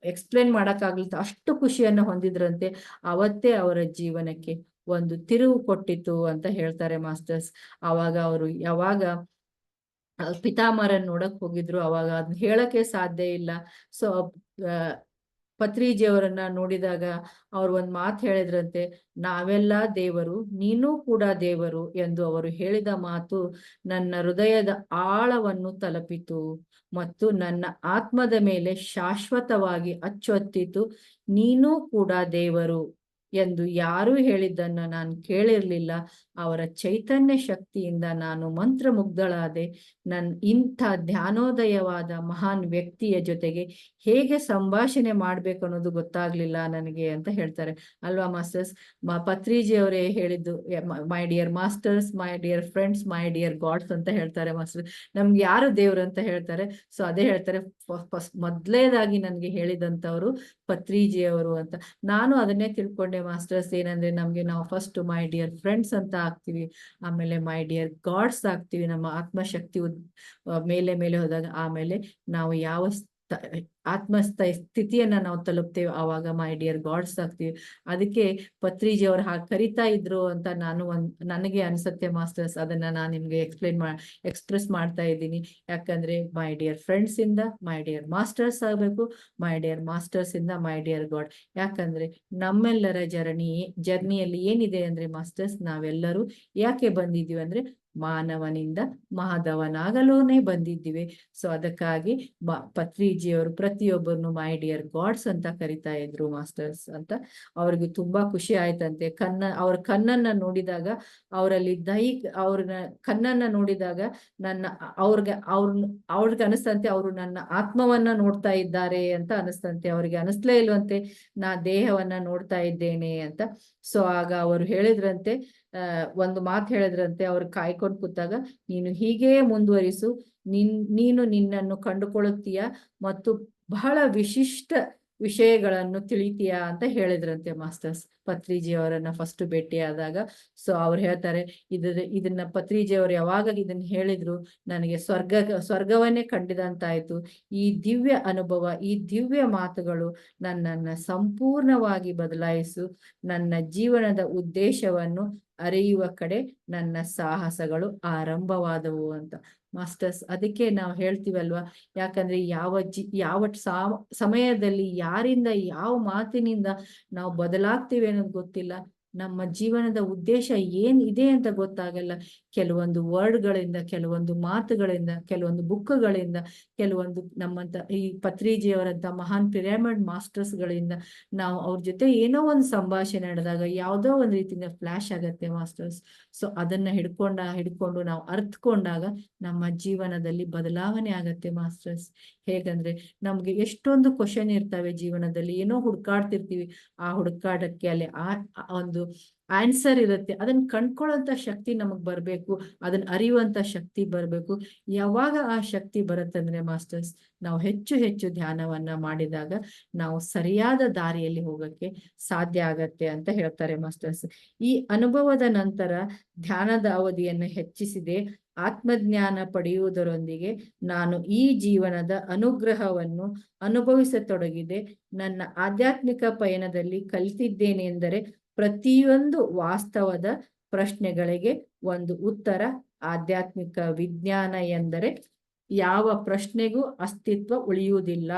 ಎಕ್ಸ್ಪ್ಲೇನ್ ಮಾಡಕ್ಕಾಗ್ಲಿಲ್ಲ. ಅಷ್ಟು ಖುಷಿಯನ್ನ ಹೊಂದಿದ್ರಂತೆ. ಅವತ್ತೇ ಅವರ ಜೀವನಕ್ಕೆ ಒಂದು ತಿರುವು ಕೊಟ್ಟಿತ್ತು ಅಂತ ಹೇಳ್ತಾರೆ ಮಾಸ್ಟರ್ಸ್. ಅವಾಗ ಅವರು ಯಾವಾಗ ಪಿತಾಮರನ್ ನೋಡಕ್ ಹೋಗಿದ್ರು, ಅವಾಗ ಅದನ್ನ ಹೇಳಕ್ಕೆ ಸಾಧ್ಯ ಇಲ್ಲ. ಸೊ ಪತ್ರಿಜಿಯವರನ್ನ ನೋಡಿದಾಗ ಅವ್ರು ಒಂದ್ ಮಾತು ಹೇಳಿದ್ರಂತೆ, ನಾವೆಲ್ಲ ದೇವರು, ನೀನು ಕೂಡ ದೇವರು ಎಂದು ಅವರು ಹೇಳಿದ ಮಾತು ನನ್ನ ಹೃದಯದ ಆಳವನ್ನು ತಲುಪಿತು ಮತ್ತು ನನ್ನ ಆತ್ಮದ ಮೇಲೆ ಶಾಶ್ವತವಾಗಿ ಅಚ್ಚೊತ್ತಿತು. ನೀನು ಕೂಡ ದೇವರು ಎಂದು ಯಾರೂ ಹೇಳಿದ್ದನ್ನ ನಾನು ಕೇಳಿರಲಿಲ್ಲ. ಅವರ ಚೈತನ್ಯ ಶಕ್ತಿಯಿಂದ ನಾನು ಮಂತ್ರಮುಗ್ಧಳಾದೆ. ನನ್ನ ಇಂಥ ಧ್ಯಾನೋದಯವಾದ ಮಹಾನ್ ವ್ಯಕ್ತಿಯ ಜೊತೆಗೆ ಹೇಗೆ ಸಂಭಾಷಣೆ ಮಾಡಬೇಕು ಅನ್ನೋದು ಗೊತ್ತಾಗ್ಲಿಲ್ಲ ನನಗೆ ಅಂತ ಹೇಳ್ತಾರೆ. ಅಲ್ವಾ ಮಾಸ್ಟರ್ಸ್? ಮಾ ಪತ್ರಿಜಿ ಅವರೇ ಹೇಳಿದ್ದು my dear masters, my dear friends, my dear gods ಅಂತ ಹೇಳ್ತಾರೆ ಮಾಸ್ಟರ್ ನಮ್ಗೆ ಯಾರು ದೇವ್ರು ಅಂತ ಹೇಳ್ತಾರೆ? ಸೊ, ಅದೇ ಹೇಳ್ತಾರೆ ಫಸ್ಟ್ ನನಗೆ ನನ್ಗೆ ಹೇಳಿದಂತವ್ರು ಪತ್ರಿಜಿ ಅವರು ಅಂತ. ನಾನು ಅದನ್ನೇ ತಿಳ್ಕೊಂಡೆ ಮಾಸ್ಟರ್ಸ್ ಏನಂದ್ರೆ ನಮ್ಗೆ ನಾವು ಫಸ್ಟ್ ಮೈ ಡಿಯರ್ ಫ್ರೆಂಡ್ಸ್ ಅಂತ ಆಗ್ತೀವಿ. ಆಮೇಲೆ ಮೈ ಡಿಯರ್ ಗಾಡ್ಸ್ ಆಗ್ತೀವಿ. ನಮ್ಮ ಆತ್ಮಶಕ್ತಿ ಮೇಲೆ ಮೇಲೆ ಹೋದಾಗ ಆಮೇಲೆ ನಾವು ಯಾವ ಆತ್ಮಸ್ಥ ಸ್ಥಿತಿಯನ್ನ ನಾವು ತಲುಪ್ತೇವೆ. ಆವಾಗ ಮೈ ಡಿಯರ್ ಗಾಡ್ಸ್ ಆಗ್ತೀವಿ. ಅದಕ್ಕೆ ಪತ್ರಿಜಿ ಅವ್ರು ಹಾಗೆ ಕರಿತಾ ಇದ್ರು ಅಂತ ನಾನು ಒಂದ್, ನನಗೆ ಅನ್ಸತ್ತೆ, ಮಾಸ್ಟರ್ಸ್, ಅದನ್ನ ನಾನು ನಿಮ್ಗೆ ಎಕ್ಸ್ಪ್ಲೇನ್ ಮಾ ಎಕ್ಸ್ಪ್ರೆಸ್ ಮಾಡ್ತಾ ಇದ್ದೀನಿ. ಯಾಕಂದ್ರೆ ಮೈ ಡಿಯರ್ ಫ್ರೆಂಡ್ಸ್ ಇಂದ ಮೈ ಡಿಯರ್ ಮಾಸ್ಟರ್ಸ್ ಆಗ್ಬೇಕು. ಮೈ ಡಿಯರ್ ಮಾಸ್ಟರ್ಸ್ ಇಂದ ಮೈ ಡಿಯರ್ ಗಾಡ್ ಯಾಕಂದ್ರೆ, ನಮ್ಮೆಲ್ಲರ ಜರ್ನಿ, ಜರ್ನಿಯಲ್ಲಿ ಏನಿದೆ ಅಂದ್ರೆ, ಮಾಸ್ಟರ್ಸ್, ನಾವೆಲ್ಲರೂ ಯಾಕೆ ಬಂದಿದೀವಿ ಅಂದ್ರೆ ಮಾನವನಿಂದ ಮಹಾದವನಾಗಲೂನೇ ಬಂದಿದ್ದೀವಿ. ಸೊ ಅದಕ್ಕಾಗಿ ಪತ್ರಿಜಿಯವರು ಪ್ರತಿಯೊಬ್ಬರನ್ನು ಮೈ ಡಿಯರ್ ಗಾಡ್ಸ್ ಅಂತ ಕರಿತಾ ಇದ್ರು ಮಾಸ್ಟರ್ಸ್ ಅಂತ. ಅವ್ರಿಗೆ ತುಂಬಾ ಖುಷಿ ಆಯ್ತಂತೆ. ಕನ್ನ, ಅವ್ರ ಕಣ್ಣನ್ನ ನೋಡಿದಾಗ, ಅವರಲ್ಲಿ ದೈಹಿಕ, ಅವ್ರನ್ನ ಕಣ್ಣನ್ನ ನೋಡಿದಾಗ ನನ್ನ, ಅವ್ರಿಗೆ ಅವ್ರನ್ನ ಅವ್ರಿಗೆ ಅನಿಸ್ತಂತೆ, ಅವರು ನನ್ನ ಆತ್ಮವನ್ನ ನೋಡ್ತಾ ಇದ್ದಾರೆ ಅಂತ ಅನಿಸ್ತಂತೆ. ಅವ್ರಿಗೆ ಅನಿಸ್ಲೇ ಇಲ್ವಂತೆ, ನಾ ದೇಹವನ್ನ ನೋಡ್ತಾ ಇದ್ದೇನೆ ಅಂತ. ಸೊ ಆಗ ಅವರು ಹೇಳಿದ್ರಂತೆ ಒಂದು ಮಾತು ಹೇಳಿದ್ರಂತೆ, ಅವ್ರು ಕಾಯ್ಕೊಂಡು ಕೂತಾಗ, ನೀನು ಹೀಗೇ ಮುಂದುವರಿಸು, ನಿನ್, ನೀನು ನಿನ್ನನ್ನು ಕಂಡುಕೊಳ್ಳುತ್ತೀಯ ಮತ್ತು ಬಹಳ ವಿಶಿಷ್ಟ ವಿಷಯಗಳನ್ನು ತಿಳಿತೀಯಾ ಅಂತ ಹೇಳಿದ್ರಂತೆ ಮಾಸ್ಟರ್ಸ್. ಪತ್ರಿಜಿ ಅವರನ್ನ ಫಸ್ಟ್ ಭೇಟಿಯಾದಾಗ ಸೊ ಅವ್ರು ಹೇಳ್ತಾರೆ, ಇದ, ಇದನ್ನ ಪತ್ರಿಜಿ ಅವರು ಯಾವಾಗ ಇದನ್ನ ಹೇಳಿದ್ರು, ನನಗೆ ಸ್ವರ್ಗ, ಸ್ವರ್ಗವನ್ನೇ ಕಂಡಿದಂತಾಯ್ತು. ಈ ದಿವ್ಯ ಅನುಭವ, ಈ ದಿವ್ಯ ಮಾತುಗಳು ನನ್ನನ್ನ ಸಂಪೂರ್ಣವಾಗಿ ಬದಲಾಯಿಸು. ನನ್ನ ಜೀವನದ ಉದ್ದೇಶವನ್ನು ಅರಿಯುವ ಕಡೆ ನನ್ನ ಸಾಹಸಗಳು ಆರಂಭವಾದವು ಅಂತ. ಮಾಸ್ಟರ್ಸ್ ಅದಕ್ಕೆ ನಾವು ಹೇಳ್ತೀವಲ್ವಾ? ಯಾಕಂದ್ರೆ ಯಾವ ಜಿ, ಯಾವ ಸಮಯದಲ್ಲಿ ಯಾರಿಂದ ಯಾವ ಮಾತಿನಿಂದ ನಾವು ಬದಲಾಗ್ತೀವಿ ಅನ್ನೋದು ಗೊತ್ತಿಲ್ಲ. ನಮ್ಮ ಜೀವನದ ಉದ್ದೇಶ ಏನ್ ಇದೆ ಅಂತ ಗೊತ್ತಾಗಲ್ಲ. ಕೆಲವೊಂದು ವರ್ಡ್ಗಳಿಂದ, ಕೆಲವೊಂದು ಮಾತುಗಳಿಂದ, ಕೆಲವೊಂದು ಬುಕ್ಗಳಿಂದ, ಕೆಲವೊಂದು ನಮ್ಮಂತ ಈ ಪತ್ರಿಜಿಯವರಂತ ಮಹಾನ್ ಪಿರಾಮಿಡ್ ಮಾಸ್ಟರ್ಸ್ ಗಳಿಂದ ನಾವು ಅವ್ರ ಜೊತೆ ಏನೋ ಒಂದು ಸಂಭಾಷಣೆ ನಡೆದಾಗ ಯಾವುದೋ ಒಂದು ರೀತಿಯಿಂದ ಫ್ಲಾಶ್ ಆಗತ್ತೆ ಮಾಸ್ಟರ್ಸ್. ಸೊ, ಅದನ್ನ ಹಿಡ್ಕೊಂಡ, ಹಿಡ್ಕೊಂಡು ನಾವು ಅರ್ಥಕೊಂಡಾಗ ನಮ್ಮ ಜೀವನದಲ್ಲಿ ಬದಲಾವಣೆ ಆಗತ್ತೆ ಮಾಸ್ಟರ್ಸ್. ಹೇಗಂದ್ರೆ ನಮ್ಗೆ ಎಷ್ಟೊಂದು ಕ್ವಶನ್ ಇರ್ತವೆ ಜೀವನದಲ್ಲಿ, ಏನೋ ಹುಡ್ಕಾಡ್ತಿರ್ತೀವಿ. ಆ ಹುಡುಕಾಟಕ್ಕೆ ಅಲ್ಲಿ ಆ ಒಂದು ಆನ್ಸರ್ ಇರುತ್ತೆ. ಅದನ್ನ ಕಂಡ್ಕೊಳ್ಳೋಂತ ಶಕ್ತಿ ನಮಗ್ ಬರ್ಬೇಕು. ಅದನ್ನ ಅರಿಯುವಂತ ಶಕ್ತಿ ಬರ್ಬೇಕು. ಯಾವಾಗ ಆ ಶಕ್ತಿ ಬರುತ್ತಂದ್ರೆ ಮಾಸ್ಟರ್ಸ್, ನಾವು ಹೆಚ್ಚು ಹೆಚ್ಚು ಧ್ಯಾನವನ್ನ ಮಾಡಿದಾಗ ನಾವು ಸರಿಯಾದ ದಾರಿಯಲ್ಲಿ ಹೋಗಕ್ಕೆ ಸಾಧ್ಯ ಆಗತ್ತೆ ಅಂತ ಹೇಳ್ತಾರೆ ಮಾಸ್ಟರ್ಸ್. ಈ ಅನುಭವದ ನಂತರ ಧ್ಯಾನದ ಅವಧಿಯನ್ನು ಹೆಚ್ಚಿಸಿದೆ. ಆತ್ಮಜ್ಞಾನ ಪಡೆಯುವುದರೊಂದಿಗೆ ನಾನು ಈ ಜೀವನದ ಅನುಗ್ರಹವನ್ನು ಅನುಭವಿಸತೊಡಗಿದೆ. ನನ್ನ ಆಧ್ಯಾತ್ಮಿಕ ಪಯಣದಲ್ಲಿ ಕಲಿತಿದ್ದೇನೆಂದರೆ ಪ್ರತಿಯೊಂದು ವಾಸ್ತವದ ಪ್ರಶ್ನೆಗಳಿಗೆ ಒಂದು ಉತ್ತರ. ಆಧ್ಯಾತ್ಮಿಕ ವಿಜ್ಞಾನ ಎಂದರೆ ಯಾವ ಪ್ರಶ್ನೆಗೂ ಅಸ್ತಿತ್ವ ಉಳಿಯುವುದಿಲ್ಲ.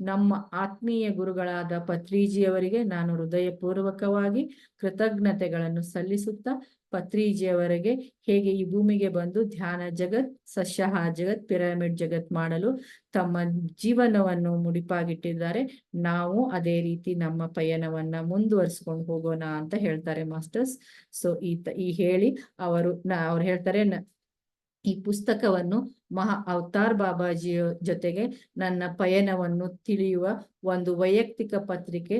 ನಮ್ಮ ಆತ್ಮೀಯ ಗುರುಗಳಾದ ಪತ್ರಿಜಿಯವರಿಗೆ ನಾನು ಹೃದಯಪೂರ್ವಕವಾಗಿ ಕೃತಜ್ಞತೆಗಳನ್ನು ಸಲ್ಲಿಸುತ್ತಾ ಪತ್ರಿಜಿಯವರಿಗೆ ಹೇಗೆ ಈ ಭೂಮಿಗೆ ಬಂದು ಧ್ಯಾನ ಜಗತ್, ಸಸ್ಯಹ ಜಗತ್, ಪಿರಮಿಡ್ ಜಗತ್ ಮಾಡಲು ತಮ್ಮ ಜೀವನವನ್ನು ಮುಡಿಪಾಗಿಟ್ಟಿದ್ದಾರೆ. ನಾವು ಅದೇ ರೀತಿ ನಮ್ಮ ಪಯಣವನ್ನ ಮುಂದುವರಿಸ್ಕೊಂಡು ಹೋಗೋಣ ಅಂತ ಹೇಳ್ತಾರೆ ಮಾಸ್ಟರ್ಸ್. ಸೊ ಈ ಈ ಹೇಳಿ ಅವರು ಅವ್ರು ಹೇಳ್ತಾರೆ ಈ ಪುಸ್ತಕವನ್ನು ಮಹಾ ಅವತಾರ್ ಬಾಬಾಜಿಯ ಜೊತೆಗೆ ನನ್ನ ಪಯಣವನ್ನು ತಿಳಿಯುವ ಒಂದು ವೈಯಕ್ತಿಕ ಪತ್ರಿಕೆ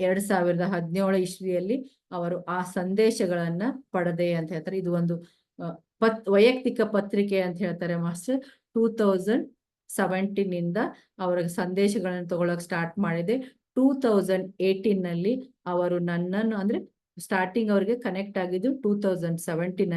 ಎರಡ್ ಸಾವಿರದ ಹದಿನೇಳು ಇಸ್ವಿಯಲ್ಲಿ ಅವರು ಆ ಸಂದೇಶಗಳನ್ನ ಪಡೆದೆ ಅಂತ ಹೇಳ್ತಾರೆ. ಇದು ಒಂದು ಪತ್, ವೈಯಕ್ತಿಕ ಪತ್ರಿಕೆ ಅಂತ ಹೇಳ್ತಾರೆ ಮಾಸ್ಟರ್. ಟೂ ತೌಸಂಡ್ ಸೆವೆಂಟೀನ್ ಇಂದ ಅವರ ಸಂದೇಶಗಳನ್ನು ತಗೊಳಕ್ ಸ್ಟಾರ್ಟ್ ಮಾಡಿದೆ. ಟೂ ತೌಸಂಡ್ ಏಟೀನ್ನಲ್ಲಿ ಅವರು ನನ್ನನ್ನು ಅಂದ್ರೆ ಸ್ಟಾರ್ಟಿಂಗ್ ಅವರಿಗೆ ಕನೆಕ್ಟ್ ಆಗಿದ್ದು ಟೂ ತೌಸಂಡ್ ಸೆವೆಂಟೀನ್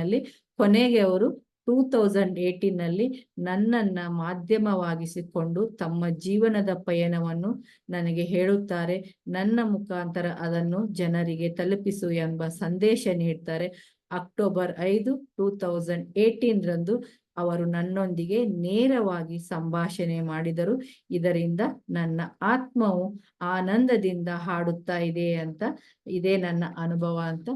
ಕೊನೆಗೆ ಅವರು ಟೂ ತೌಸಂಡ್ ಏಟೀನ್ನಲ್ಲಿ ನನ್ನನ್ನ ಮಾಧ್ಯಮವಾಗಿಸಿಕೊಂಡು ತಮ್ಮ ಜೀವನದ ಪಯಣವನ್ನು ನನಗೆ ಹೇಳುತ್ತಾರೆ. ನನ್ನ ಮುಖಾಂತರ ಅದನ್ನು ಜನರಿಗೆ ತಲುಪಿಸು ಎಂಬ ಸಂದೇಶ ನೀಡ್ತಾರೆ. ಅಕ್ಟೋಬರ್ ಐದು ಟೂ ತೌಸಂಡ್ ಏಟೀನ್ ರಂದು ಅವರು ನನ್ನೊಂದಿಗೆ ನೇರವಾಗಿ ಸಂಭಾಷಣೆ ಮಾಡಿದರು. ಇದರಿಂದ ನನ್ನ ಆತ್ಮವು ಆನಂದದಿಂದ ಹಾಡುತ್ತಾ ಇದೆ ಅಂತ, ಇದೇ ನನ್ನ ಅನುಭವ ಅಂತ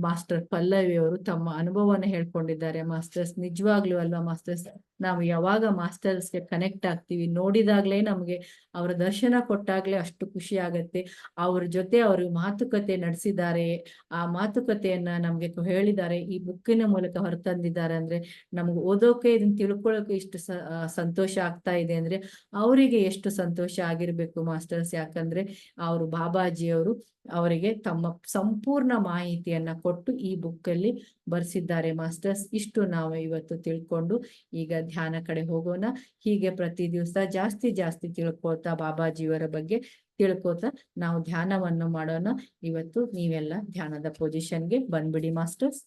ಮಾಸ್ಟರ್ ಪಲ್ಲವಿ ಅವರು ತಮ್ಮ ಅನುಭವವನ್ನು ಹೇಳ್ಕೊಂಡಿದ್ದಾರೆ. ಮಾಸ್ಟರ್ಸ್ ನಿಜವಾಗ್ಲೂ ಅಲ್ವಾ ಮಾಸ್ಟರ್ಸ್? ನಾವು ಯಾವಾಗ ಮಾಸ್ಟರ್ಸ್ಗೆ ಕನೆಕ್ಟ್ ಆಗ್ತೀವಿ ನೋಡಿದಾಗ್ಲೇ ನಮ್ಗೆ ಅವರ ದರ್ಶನ ಕೊಟ್ಟಾಗ್ಲೇ ಅಷ್ಟು ಖುಷಿ ಆಗತ್ತೆ. ಅವ್ರ ಜೊತೆ ಅವರು ಮಾತುಕತೆ ನಡೆಸಿದ್ದಾರೆ. ಆ ಮಾತುಕತೆಯನ್ನ ನಮ್ಗೆ ಹೇಳಿದ್ದಾರೆ. ಈ ಬುಕ್ಕಿನ ಮೂಲಕ ಹೊರತಂದಿದ್ದಾರೆ ಅಂದ್ರೆ ನಮ್ಗೆ ಓದೋಕೆ ಇದನ್ನ ತಿಳ್ಕೊಳ್ಳೋಕೆ ಇಷ್ಟು ಸಂತೋಷ ಆಗ್ತಾ ಇದೆ ಅಂದ್ರೆ ಅವರಿಗೆ ಎಷ್ಟು ಸಂತೋಷ ಆಗಿರ್ಬೇಕು ಮಾಸ್ಟರ್ಸ್ ಯಾಕಂದ್ರೆ ಅವರು ಬಾಬಾಜಿಯವರು ಅವರಿಗೆ ತಮ್ಮ ಸಂಪೂರ್ಣ ಮಾಹಿತಿಯನ್ನ ಕೊಟ್ಟು ಈ ಬುಕ್ ಅಲ್ಲಿ ಬರ್ಸಿದ್ದಾರೆ ಮಾಸ್ಟರ್ಸ್ ಇಷ್ಟು ನಾವು ಇವತ್ತು ತಿಳ್ಕೊಂಡು ಈಗ ಧ್ಯಾನ ಕಡೆ ಹೋಗೋಣ. ಹೀಗೆ ಪ್ರತಿ ದಿವಸ ಜಾಸ್ತಿ ಜಾಸ್ತಿ ತಿಳ್ಕೊಳ್ತಾ ಬಾಬಾಜಿಯವರ ಬಗ್ಗೆ ತಿಳ್ಕೊತಾ ನಾವು ಧ್ಯಾನವನ್ನು ಮಾಡೋಣ. ಇವತ್ತು ನೀವೆಲ್ಲ ಧ್ಯಾನದ ಪೊಸಿಷನ್ಗೆ ಬಂದ್ಬಿಡಿ ಮಾಸ್ಟರ್ಸ್